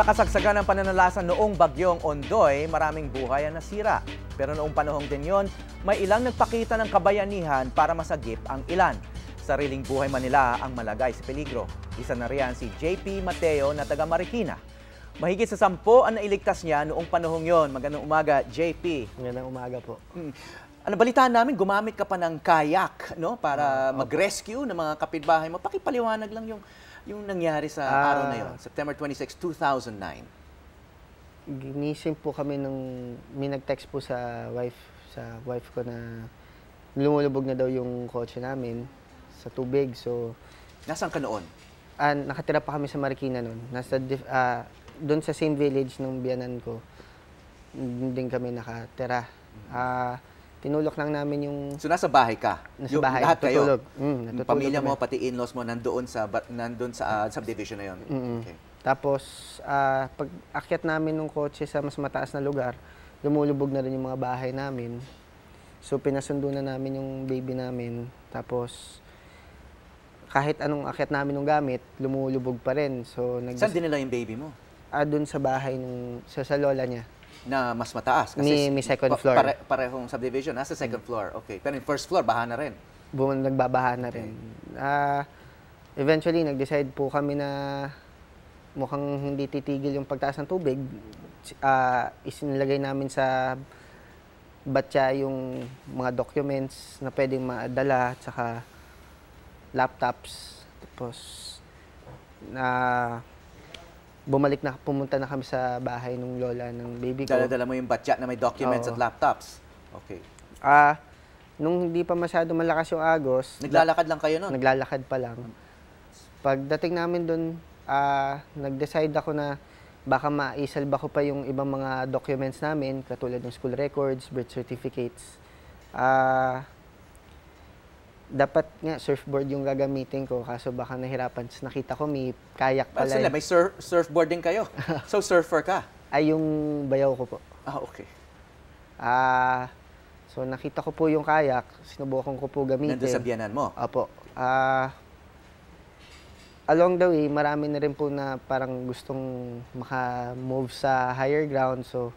Sa kasagsagan ng pananalasan noong bagyong Ondoy, maraming buhay ang nasira. Pero noong panahong din yon, may ilang nagpakita ng kabayanihan para masagip ang ilan. Sariling buhay man nila ang malagay sa peligro. Isa na riyan si JP Mateo na taga Marikina. Mahigit sa sampo ang nailigtas niya noong panahong yon. Magandang umaga, JP. Magandang umaga po. Mm. Ano, balitaan namin, gumamit ka pa ng kayak no, para mag-rescue ng mga kapitbahay mo. Pakipaliwanag lang yung, yung nangyari sa Ah. araw na yon, September 26, 2009. Ginising po kami nung may nag-text po sa wife sa wife ko na lumulubog na daw yung kotse namin sa tubig. So, Nasaan ka noon? ah, nakatira pa kami sa Marikina noon. Nasa ah, doon sa same village ng biyanan ko. Din kami nakatira. Ah, tinulok lang namin yung So nasa bahay ka? Nasa Yung bahay, Lahat kayo? natutulog. Mm, Yung natutulog pamilya mo, pati in-laws mo, nandoon sa, nandoon sa ah, subdivision na yon. Mm-mm. Okay. Tapos, ah, pag akyat namin ng kotse sa mas mataas na lugar, lumulubog na rin yung mga bahay namin. So, pinasundo na namin yung baby namin. Tapos, kahit anong akyat namin ng gamit, lumulubog pa rin. So, nag Saan dinala yung baby mo? ah, dun sa bahay nung sa, sa lola niya. Na mas mataas? May- may second floor. Pare, parehong subdivision, nasa second floor. Okay. Pero yung first floor, baha na rin. Bum- nagbabaha na rin. Ah, eventually, nag-decide po kami na mukhang hindi titigil yung pagtaas ng tubig. Ah, isinilagay namin sa batya yung mga documents na pwedeng madala at saka laptops. Tapos, na bumalik na, pumunta na kami sa bahay ng lola ng baby ko. Dala-dala mo yung batya na may documents Oo. at laptops. Okay. Ah, nung hindi pa masyado malakas yung agos, Naglalakad lang kayo noon? Naglalakad pa lang. Pagdating namin doon, ah, nag-decide ako na baka maisalba ko pa yung ibang mga documents namin, katulad ng school records, birth certificates. Ah, dapat nga surfboard yung gagamitin ko, kaso baka nahirapan. Tapos nakita ko may kayak pala. sila, may sur- surfboard din kayo. so, surfer ka? Ay, yung bayaw ko po. Ah, okay. Ah, so nakita ko po yung kayak, sinubukan ko po gamitin. Nandun sa biyanan mo? Apo. Ah, along the way, marami na rin po na parang gustong maka-move sa higher ground. So,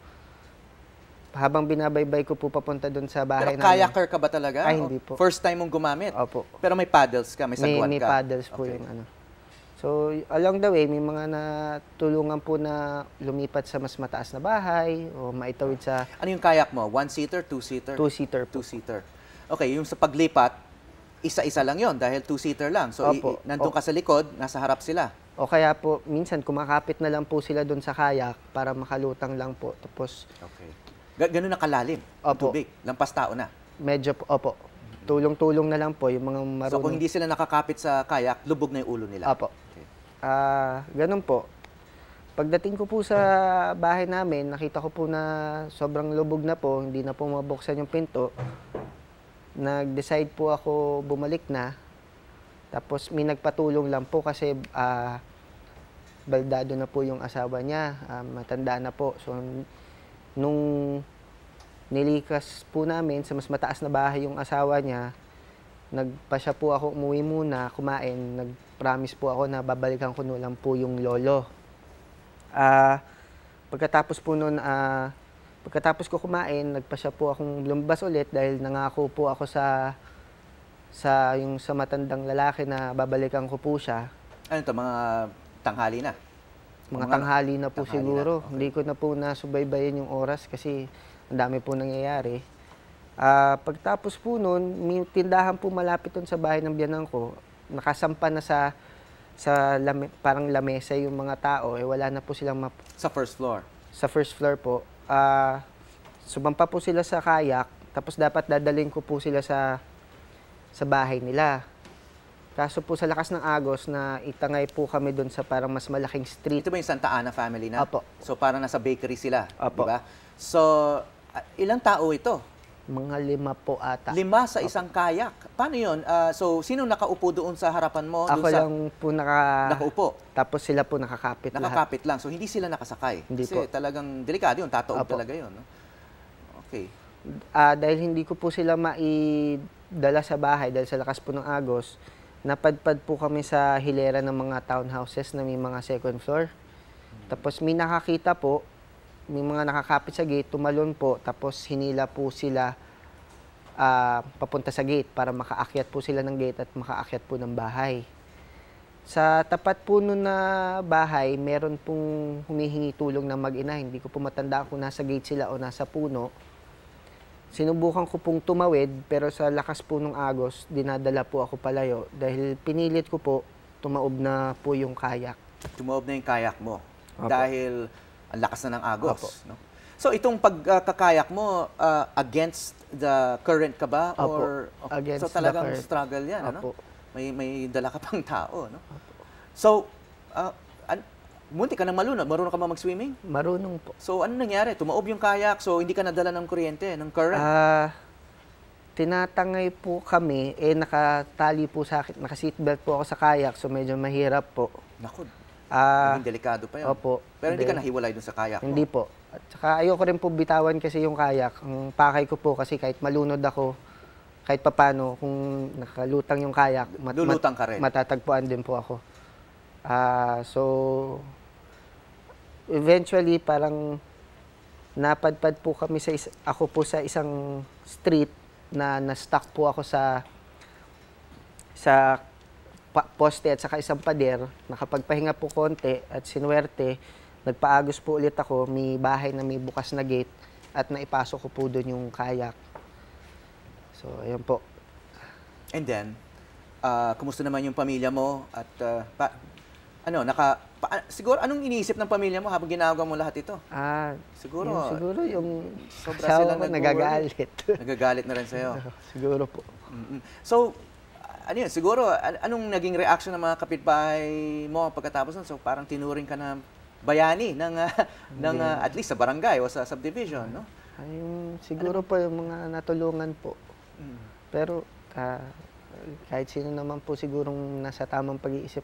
habang binabaybay ko po papunta doon sa bahay Pero namin. kayaker ka ba talaga? Ay, hindi po. First time mong gumamit? Opo. Pero may paddles ka, may May, sagwan may ka? paddles po Okay. yung ano. So, along the way, may mga natulungan po na lumipat sa mas mataas na bahay o maitawid sa Ano yung kayak mo? One-seater, two-seater? two-seater po. Two-seater. Okay, yung sa paglipat, isa-isa lang yon dahil two-seater lang. So, i- Opo. i- nandun ka sa likod, nasa harap sila. O kaya po, minsan kumakapit na lang po sila doon sa kayak para makalutang lang po. Tapos, Okay. Ga- ganun na kalalim, Opo. tubig. Lampas tao na. medyo, po- opo, tulong-tulong na lang po yung mga So, marunong. kung hindi sila nakakapit sa kayak, lubog na yung ulo nila. Opo. Okay. Ah, ganun po. Pagdating ko po sa bahay namin, nakita ko po na sobrang lubog na po, hindi na po mabuksan yung pinto. Nag-decide po ako bumalik na. Tapos may nagpatulong lang po kasi ah, baldado na po yung asawa niya, ah, matanda na po. So nung nilikas po namin sa mas mataas na bahay yung asawa niya, nagpa siya po ako umuwi muna, kumain. Nag-promise po ako na babalikan ko lang po yung lolo. Ah, pagkatapos po noon, ah, pagkatapos ko kumain, nagpa siya po akong lumabas ulit dahil nangako po ako sa sa yung sa matandang lalaki na babalikan ko po siya. Ano to mga tanghali na? Mga tanghali na po tanghali na, siguro. okay. Hindi ko na po nasubaybayan yung oras kasi ang dami po nangyayari. Ah, pagtapos po noon, may tindahan po malapit doon sa bahay ng biyanan ko. Nakasampa na sa sa lame, parang lamesa yung mga tao, eh wala na po silang map- Sa first floor. sa first floor po. Ah, sumampa po sila sa kayak, tapos dapat dadalhin ko po sila sa sa bahay nila. Kaso po sa lakas ng agos na itangay po kami doon sa parang mas malaking street. Ito ba yung Santa Ana family na? Apo. So, parang nasa bakery sila. Apo. Di ba? So, ilang tao ito? Mga lima po ata. Lima sa isang kayak. Paano yun? Ah, so, sino nakaupo doon sa harapan mo? Ako sa, lang po naka... Nakaupo. Tapos sila po nakakapit lahat. Nakakapit lang. So, hindi sila nakasakay. Hindi Kasi po. talagang delikado yun. Tataob Apo. talaga yun. No? Okay. Ah, dahil hindi ko po sila maidala sa bahay dahil sa lakas po ng agos, napadpad po kami sa hilera ng mga townhouses na may mga second floor. Tapos may nakakita po, may mga nakakapit sa gate, tumalon po, tapos hinila po sila ah, papunta sa gate para makaakyat po sila ng gate at makaakyat po ng bahay. Sa tapat po nun na bahay, meron pong humihingi tulong ng mag-ina. Hindi ko po matanda kung nasa gate sila o nasa puno. Sinubukan ko pong tumawid, pero sa lakas po ng agos, dinadala po ako palayo. Dahil pinilit ko po, tumaob na po yung kayak. Tumawab na yung kayak mo. Opo. Dahil ang lakas na ng agos. Opo. No? So itong pagkakayak mo, ah, against the current ka ba? Opo. Or, Against so talagang the current. struggle yan, ano? Opo. May, may dala ka pang tao, no? So, ah, an- munti ka nang malunod. Marunong ka ba mag-swimming? Marunong po. So, ano nangyari? Tumaob yung kayak, so hindi ka nadala ng kuryente, ng current. Ah, tinatangay po kami, eh nakatali po sa akin, naka-seatbelt po ako sa kayak, so medyo mahirap po. Naku, Ah, maging delikado pa yun. opo. Pero hindi ka Hindi. nahiwalay dun sa kayak mo. Hindi po. At saka ayoko rin po bitawan kasi yung kayak. Ang pakay ko po kasi kahit malunod ako, kahit papano, kung nakalutang yung kayak, mat- Lulutang ka rin. matatagpuan din po ako. Ah, so, eventually, parang napadpad po kami sa is- ako po sa isang street na na-stuck po ako sa sa pa- poste at saka isang pader. Nakapagpahinga po konti at sinuwerte, nagpaagos po ulit ako, may bahay na may bukas na gate at naipasok ko po doon yung kayak. So, ayun po. And then, ah, kumusta naman yung pamilya mo? At ah, pa- ano, naka, pa- siguro anong iniisip ng pamilya mo habang ginagawa mo lahat ito? Ah, Siguro, Yung, siguro yung sobra silang ko nagagalit. Nagagalit na rin sa'yo. siguro po. Mm-mm. So, ano yun, siguro, an- anong naging reaction ng mga kapitbahay mo pagkatapos nun? So, parang tinuring ka na bayani ng, ah, ng ah, at least sa barangay o sa subdivision, no? Ay, yung, siguro po yung mga natulungan po. Mm. Pero ah, kahit sino naman po sigurong nasa tamang pag-iisip,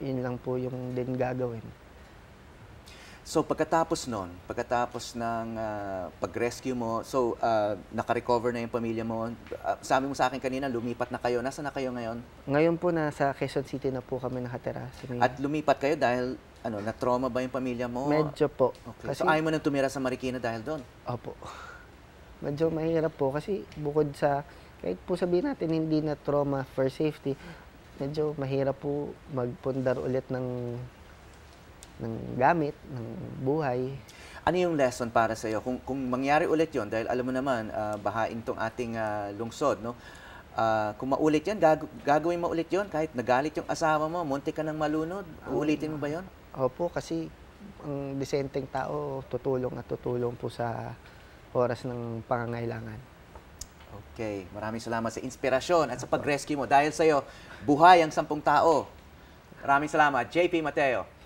yun lang po yung din gagawin. So pagkatapos nun, pagkatapos ng ah, pag-rescue mo, so ah, naka-recover na yung pamilya mo. Ah, sabi mo sa akin kanina, lumipat na kayo. Nasaan na kayo ngayon? Ngayon po nasa Quezon City na po kami nakatira. May- At lumipat kayo dahil ano, na-trauma ba yung pamilya mo? medyo po. Okay. Kasi, so ayaw mo nang tumira sa Marikina dahil doon? Opo. Medyo mahirap po kasi bukod sa, kahit po sabihin natin hindi na trauma for safety, medyo mahirap po magpundar ulit ng ng gamit, ng buhay. Ano yung lesson para sa iyo? Kung, kung mangyari ulit yon dahil alam mo naman, ah, bahain tong ating ah, lungsod, no? Ah, kung maulit yan, gag- gagawin mo ulit yon kahit nagalit yung asawa mo, munti ka ng malunod, uulitin mo ba yon? Opo, kasi ang disenteng tao tutulong at tutulong po sa oras ng pangangailangan. Okay, maraming salamat sa inspirasyon at sa pag-rescue mo. Dahil sa'yo, buhay ang sampung tao. Maraming salamat, JP Mateo.